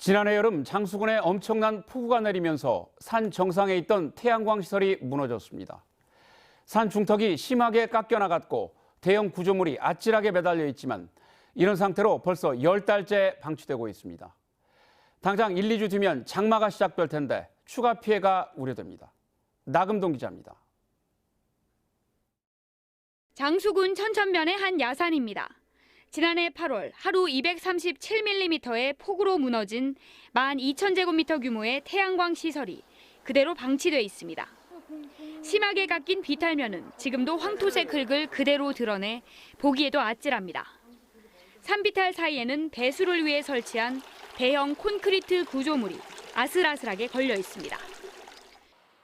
지난해 여름 장수군에 엄청난 폭우가 내리면서 산 정상에 있던 태양광 시설이 무너졌습니다. 산 중턱이 심하게 깎여 나갔고 대형 구조물이 아찔하게 매달려 있지만 이런 상태로 벌써 열 달째 방치되고 있습니다. 당장 1, 2주 뒤면 장마가 시작될 텐데 추가 피해가 우려됩니다. 나금동 기자입니다. 장수군 천천면의 한 야산입니다. 지난해 8월 하루 237mm의 폭우로 무너진 12,000제곱미터 규모의 태양광 시설이 그대로 방치돼 있습니다. 심하게 깎인 비탈면은 지금도 황토색 흙을 그대로 드러내 보기에도 아찔합니다. 산비탈 사이에는 배수를 위해 설치한 대형 콘크리트 구조물이 아슬아슬하게 걸려 있습니다.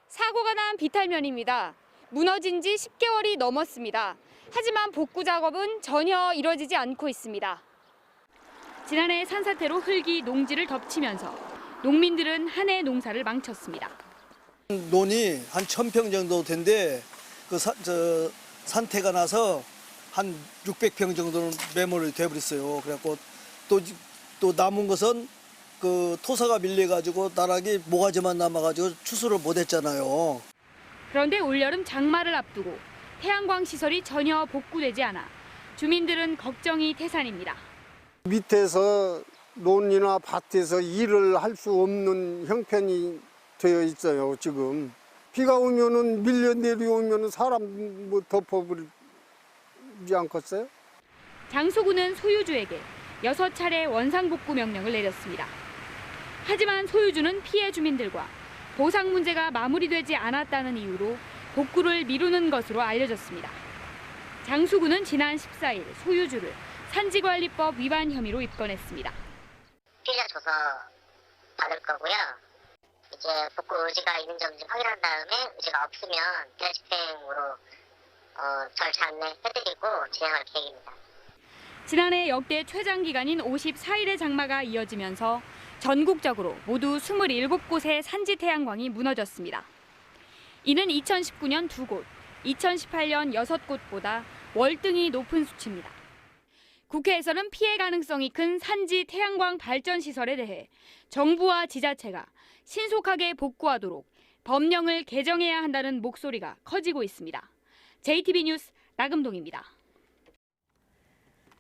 사고가 난 비탈면입니다. 무너진 지 10개월이 넘었습니다. 하지만 복구 작업은 전혀 이뤄지지 않고 있습니다. 지난해 산사태로 흙이 농지를 덮치면서 농민들은 한 해 농사를 망쳤습니다. 논이 한 천 평 정도 된데 그 사, 저, 산태가 나서 한 600평 정도는 매몰이 돼버렸어요. 그래갖고 또, 또 남은 것은 그 토사가 밀려가지고 나락이 모가지만 남아가지고 추수를 못했잖아요. 그런데 올여름 장마를 앞두고 태양광 시설이 전혀 복구되지 않아 주민들은 걱정이 태산입니다. 밑에서 논이나 밭에서 일을 할 수 없는 형편이 되어 있어요 지금 비가 오면은 밀려 내려오면은 사람 뭐 덮어버리지 않겠어요? 장소구는 소유주에게 여섯 차례 원상복구 명령을 내렸습니다. 하지만 소유주는 피해 주민들과 보상 문제가 마무리되지 않았다는 이유로 복구를 미루는 것으로 알려졌습니다. 장수구는 지난 14일 소유주를 산지관리법 위반 혐의로 입건했습니다. 피자 줘서 받을 거고요. 이제 복구 의지가 있는지 확인한 다음에 의지가 없으면 대집행으로 어, 절차 안내해드리고 진행할 계획입니다. 지난해 역대 최장 기간인 54일의 장마가 이어지면서 전국적으로 모두 27곳의 산지 태양광이 무너졌습니다. 이는 2019년 2곳, 2018년 6곳보다 월등히 높은 수치입니다. 국회에서는 피해 가능성이 큰 산지 태양광 발전 시설에 대해 정부와 지자체가 신속하게 복구하도록 법령을 개정해야 한다는 목소리가 커지고 있습니다. JTB 뉴스 나금동입니다.